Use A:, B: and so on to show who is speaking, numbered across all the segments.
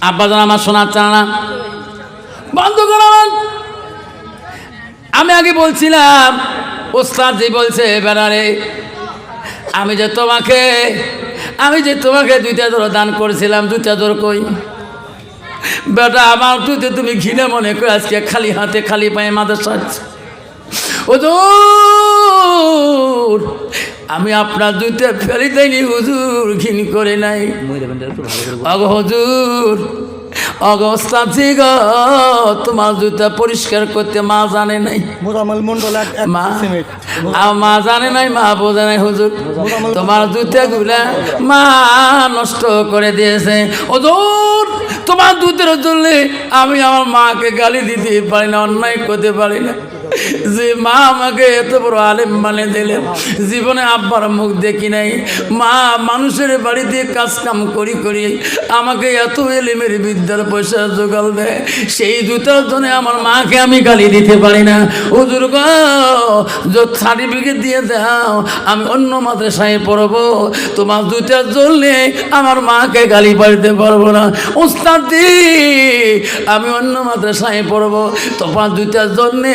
A: আব্বাজান আমার শোনার চান বন্ধ করো আমি আগে বলছিলাম, ওস্তাদ যে বলছে বেড়ারে আমি যে তোমাকে, আমি যে তোমাকে দুইটা ধরো দান করেছিলাম, দুইটা ধর কই? বেটা, আমার তুইতে তুমি ঘিনে মনে করে আজকে খালি হাতে, খালি পায়ে মাদের হুজুর আমি আপনার দুইটা ফেলি দেয়নি হুজুর ঘিন করে নাই। অগ হুজুর অবস্থা ঠিক তোমার জুতা পরিষ্কার করতে মা জানে নাই। মা মা জানে নাই মা বোঝে নাই হুজুর। তোমার জুতা গুলা মা নষ্ট করে দিয়েছে। ওজোর তোমার দুধের জন্য আমি আমার মাকে গালি দিতে পারি না অন্যায় করতে পারি না। যে মা আমাকে এত বড় আলেম মানে দিলেন, জীবনে আব্বার মুখ দেখি নাই। মা মানুষের বাড়িতে কাজ কাম করি করি আমাকে এত এলিমের বিদ্যার পয়সা জোগাল দেয়, সেই জুতার জন্য আমার মাকে আমি গালি দিতে পারি না। হুজুর গো সার্টিফিকেট দিয়ে দাও, আমি অন্য মাদ্রাসায় পড়ব, তোমার জুতার জ্বললে আমার মাকে গালি পাইতে পারব না। উস্তাদি, আমি অন্য মাদ্রাসায় পড়ব, তোমার জুতার জন্যে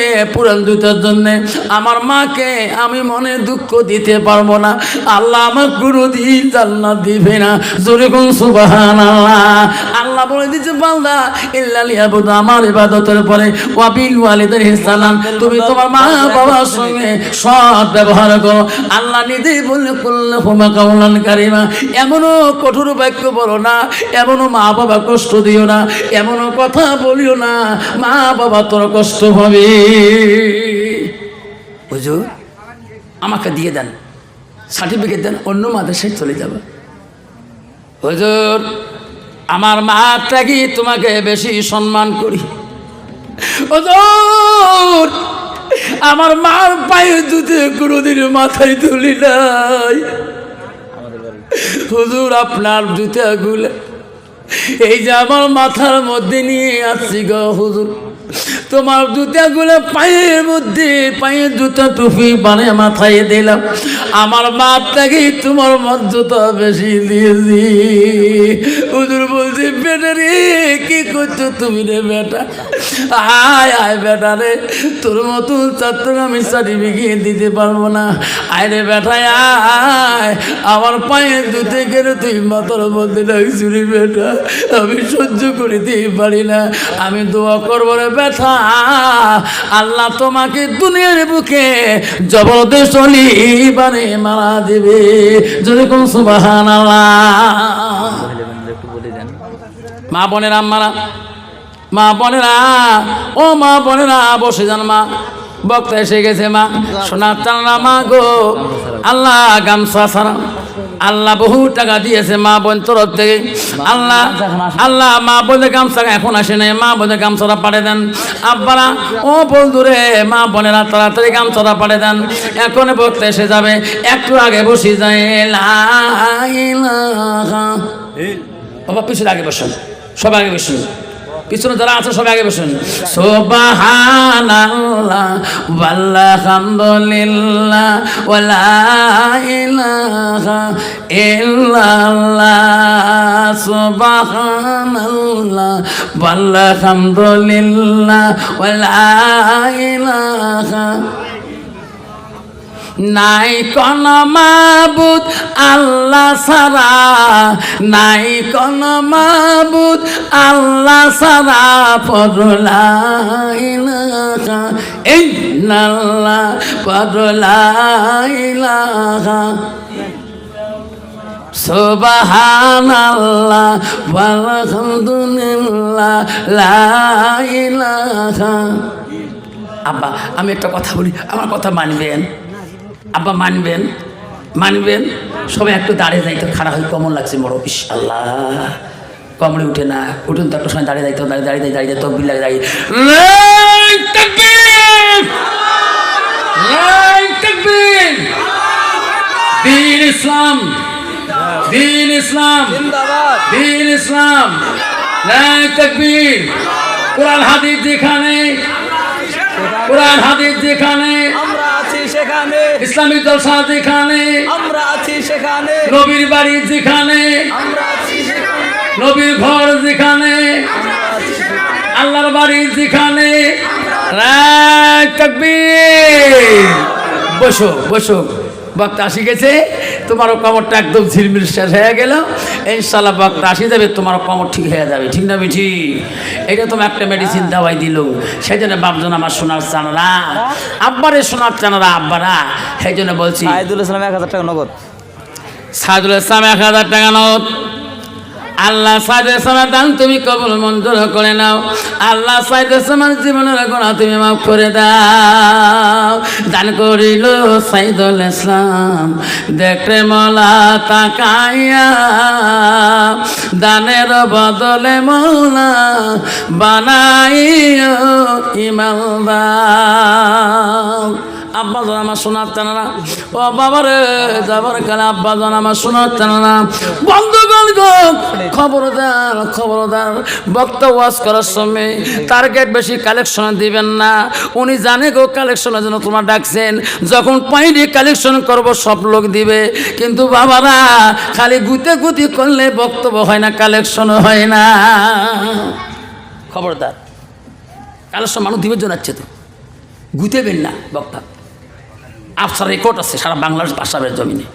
A: পুরান জুতার জন্যে, আমার মাকে আমি মনে দুঃখ দিতে পারব না। আল্লাহ আমার কোনোদিন জান্নাত দিবে না। জোরে কোন সুবাহান আল্লাহ আল্লাহ বলে দিচ্ছে বান্দা ইল্লালিয়াবুদ আমার ইবাদতের পরে, ওয়াবিল ওয়ালিদের সালাম, তুমি তোমার মা বাবার সঙ্গে সৎ ব্যবহার করো। আল্লাহ নিজেই বললে করলে হোমা কামলান কারিমা, এমনও কঠোর বাক্য বলো না, এমনও মা বাবা কষ্ট দিও না, এমনও কথা বলিও না মা বাবা তোর কষ্ট হবে হুজুর, আমাকে দিয়ে দেন সার্টিফিকেট দেন, অন্য মাদ্রাসায় চলে যাবে। হুজুর, আমার মাটাকে তোমাকে বেশি সম্মান করি? হুজুর, আমার মার পায়ে দুধে কোনোদিন মাথায় তুলি নাই। হুজুর, আপনার জুতাগুলো, এই যে আমার মাথার মধ্যে নিয়ে আসছি গো, হুজুর। তোমার জুতাগুলো পায়ের মধ্যে, পায়ের জুতা টুপি বানে মাথায় দিলাম। আমার মাথাকে তোমার মত জুতা বেশি দিয়েছি। হুজুর বলছি, বেটা রে কি করছ তুমি রে বেটা? আয় আয় বেটা রে। তোর মতো ছাত্র আমি সার্টিফিকেট দিতে পারব না। আয় রে বেটা, আয়। আমার পায়ে জুতে গেলে তুই মাথার মধ্যে লাগছি রে বেটা। আমি সহ্য করিতে পারি না। আমি দোয়া করব রে বেটা। আল্লাহ তোমাকে দুনিয়ার বুকে জবরদস্ত বানে মারা দেবে। যদি কোন সুবাহান মা বোনেরা মারা মা বোনেরা, ও মা বোনেরা, বসে যান মা। বক্তা এসে গেছে মা। সোনার চান্না মা গো, আল্লাহ গামছা সারা আল্লাহ বহু টাকা দিয়েছে মা বোন তরফ থেকে। আল্লাহ আল্লাহ মা বোনের গামছা এখন আসে নাই, মা বোনের গামছাটা পাড়ে দেন। আব্বারা, ও বল বন্ধুরে মা বোনেরা তাড়াতাড়ি গামছাটা পাড়ে দেন। এখন বক্তা এসে যাবে, একটু আগে বসে যায়। বাবা, পিছনে আগে বসুন। সবাই আগে বসুন। পিছনে যারা আছে সবাই আগে বসুন। সুবহানাল্লাহ ওয়ালহামদুলিল্লাহ নাই কোন মাবুদ আল্লাহ সারা নাই কোন মাবুদ আল্লাহ সারা পদলাইলাহা ইন্নাল্লাহ পদলাইলাহা সুবহানাল্লাহ, ওয়ালহামদুলিল্লাহ, লা ইলাহা। আব্বা, আমি একটা কথা বলি, আমার কথা মানবেন? আব্বা মানবেন? মানবেন? সবাই একটু দাঁড়িয়ে যাইতে খারাপ হয় কমন লাগছে বড় ইস আল্লাহ কমরে উঠে না, উঠুন তো একটা সময় দাঁড়িয়ে যাইতে দাঁড়িয়ে দাঁড়িয়ে দাঁড়িয়ে দাঁড়িয়ে। তকবির! দাঁড়িয়ে ইসলাম, দিন ইসলাম দিন ইসলাম। কোরআন হাদিস যেখানে, কোরআন হাদিস যেখানে
B: সেখানে?
A: ইসলামিক জলসা যেখানে
B: আমরা আছি সেখানে।
A: নবীর বাড়ি যেখানে?
B: আমরা আছি সেখানে।
A: নবীর ঘর যেখানে? আল্লাহর বাড়ি যেখানে? রায় তাকবীর। বসো বসো। বক্তা আসি গেছে? তোমার কমরটা একদম ঝিরমির শেষ হয়ে গেল। ইনশাল্লাহ পাক রাশি যাবে তোমার কমর ঠিক হয়ে যাবে। ঠিক না মিঠি? এটা তোমার একটা মেডিসিন দাওয়াই দিল। সেই জন্য বাপজন আমার সোনার চানারা। আব্বারে সোনার চানারা আব্বারা। সেই জন্য বলছি
B: আইদুল ইসলাম এক হাজার টাকা নগদ।
A: সাইদুল ইসলাম এক হাজার টাকা নোট আল্লাহ সাইদের সময় দান তুমি কবুল মঞ্জুর করে নাও। আল্লাহ সাইদের সময় জীবনের গোনা তুমি মাফ করে দাও। দান করিল সাইদুল ইসলাম। দেখতে মলা তাকাইয়া, দানের বদলে মৌলা বানাইও ইমানদার। আব্বা জন আমার শোনার চানারা ও বাবারে যাবার কালে আব্বা জন আমার শোনার চানারা বন্ধুগণ গো, খবরদার খবরদার, বক্তা ওয়াজ করার সময় টার্গেট বেশি কালেকশন দিবেন না। উনি জানে গো কালেকশনের জন্য তোমার ডাকছেন। যখন পাইনি কালেকশন করব, সব লোক দিবে। কিন্তু বাবারা, খালি গুতে গুতি করলে বক্তব্য হয় না কালেকশন হয় না। খবরদার কালেকশন মানুষ দিবে জানাচ্ছে তো। গুতেবেন না বক্তা। আফসার রেকর্ড আছে, সারা বাংলাদেশ ভাষাবের জমিনে।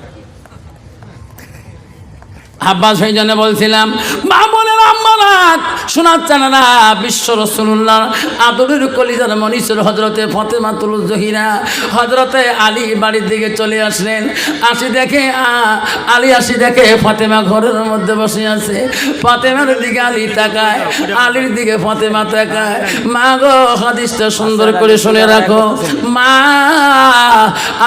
A: আব্বাস জন্য বলছিলাম, মা বোনের আম্মানাত শোনার চানারা বিশ্ব রসুল্লাহ আদরের কলিজার মনীশ্বর হজরতে ফতেমাতুল জহিরা। হজরতে আলী বাড়ির দিকে চলে আসলেন। আসি দেখে আলী আসি দেখে ফতেমা ঘরের মধ্যে বসে আছে। ফতেমার দিকে আলী তাকায়, আলীর দিকে ফতেমা তাকায়। মা গো, হাদিসটা সুন্দর করে শুনে রাখো। মা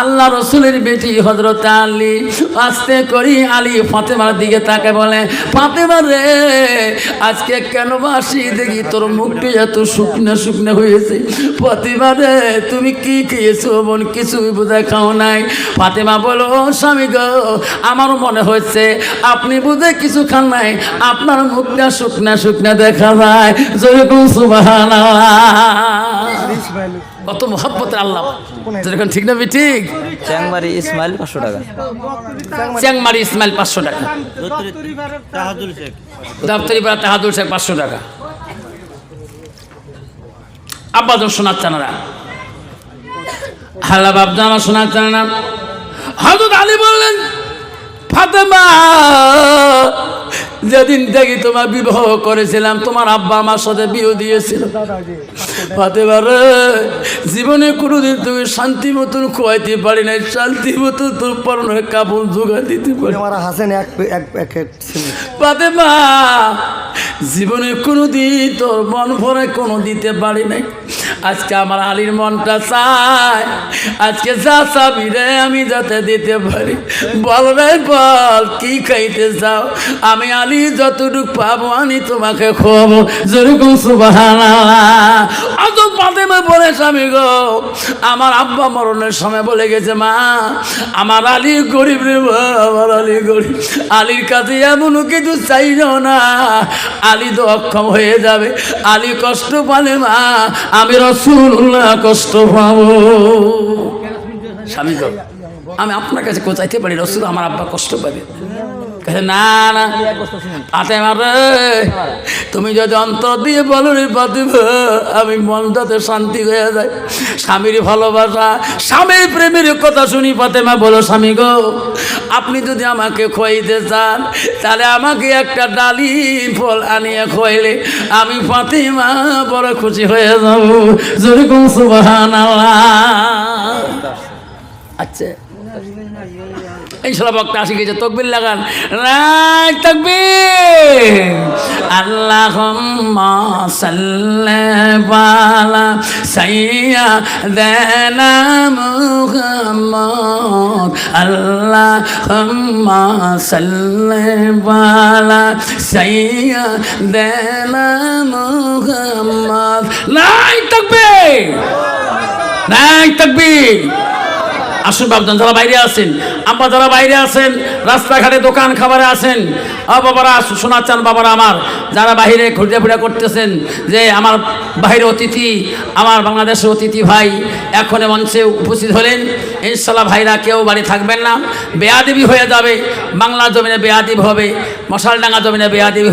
A: আল্লাহ রসুলের বেটি হজরত আলী। আস্তে করি আলী ফাতেমার দিকে তাকে বলে, ফাতেমা রে, আজকে কেন বাসি? দেখি তোর মুখটা এত শুকনা শুকনা হয়েছে। ফাতেমা রে, তুমি কি খেয়েছো? বোন কিছুই বোধহয় খাও নাই। ফাতেমা বলো "ও স্বামী গো, আমারও মনে হচ্ছে আপনি বোধহয় কিছু খান নাই। আপনার মুখটা শুকনা শুকনা দেখা যায়। যেরকম সুবাহ কত মহাব্বতের আল্লাহ। যেরকম ঠিক না ঠিক
B: চ্যাংমারি ইসমাইল পাঁচশো টাকা।
A: চ্যাংমারি ইসমাইল পাঁচশো টাকা। দপ্তরি পাড়া তাহাদুর শেখ পাঁচশো টাকা। চানারা হাল্লা বাবজান আমার শোনার চানা হজরত আলী বললেন ফাতেমা যেদিন থেকে তোমার বিবাহ করেছিলাম তোমার আব্বা আমার সাথে বিয়ে দিয়েছিল। ফাতেমা রে জীবনে কোনোদিন তুমি শান্তি মতন খোয়াইতে পারি নাই শান্তি মতন তোর পরনের কাপড় জোগাড় দিতে পারি।
C: আমার হাসেন এক এক ছিল।
A: ফাতেমা জীবনে কোনো দিন তোর মন ভরে কোনো দিতে পারি নাই। আজকে আমার আলীর মনটা চায় আজকে যা চাবি রে আমি যাতে দিতে পারি। বল রে বল কি খাইতে চাও? আমি আলী যতটুক পাবো, আমি তোমাকে খোয়াবো। যেরকম বলে, স্বামী গো, আমার আব্বা মরণের সময় বলে গেছে, মা, আমার আলী গরিব রে আমার আলী গরিব। আলীর কাছে এমন কিছু চাইল না। আলী তো অক্ষম হয়ে যাবে। আলী কষ্ট পালে, মা, আমি রসুল্লাহ কষ্ট পাবো। স্বামী গো, আমি আপনার কাছে কোচাইতে পারি, রসুল আমার আব্বা কষ্ট পাবে। না না তুমি যদি অন্তর দিয়ে বলো রে ফাতিমা আমি মনটাতে শান্তি হয়ে যায় স্বামীর ভালোবাসা, স্বামীর প্রেমের কথা শুনি ফাতেমা বলো, স্বামী গো, আপনি যদি আমাকে খোয়াইতে চান, তাহলে আমাকে একটা ডালি ফল আনিয়ে খোয়াইলে আমি ফাতিমা বড় খুশি হয়ে যাব। যেরকম সুবাহান আচ্ছা। এই সালা বক্তা আসি গেছে, তকবির লাগান। রাখ তকবির। আল্লাহ সাল্লা সাইয়া দেনা মুহাম্মদ। আল্লাহ সাল্লা সাইয়া দেনা মুহাম্মদ। নাই তকবির। নাই তকবির। আসুন বাবজান যারা বাইরে আছেন, আব্বা যারা বাইরে আছেন, রাস্তাঘাটে দোকান খাবারে আছেন বাবারা চান বাবারা আমার, যারা বাইরে ঘুরে ফিরে করতেছেন, যে আমার বাইরে অতিথি, আমার বাংলাদেশের অতিথি ভাই এখন মঞ্চে উপস্থিত হলেন ইনশাল্লাহ ভাইরা কেউ বাড়ি থাকবেন না, বেয়াদিবি হয়ে যাবে, বাংলা জমিনে বেয়াদিব হবে, মশালডাঙ্গা জমিনে বেয়াদিবি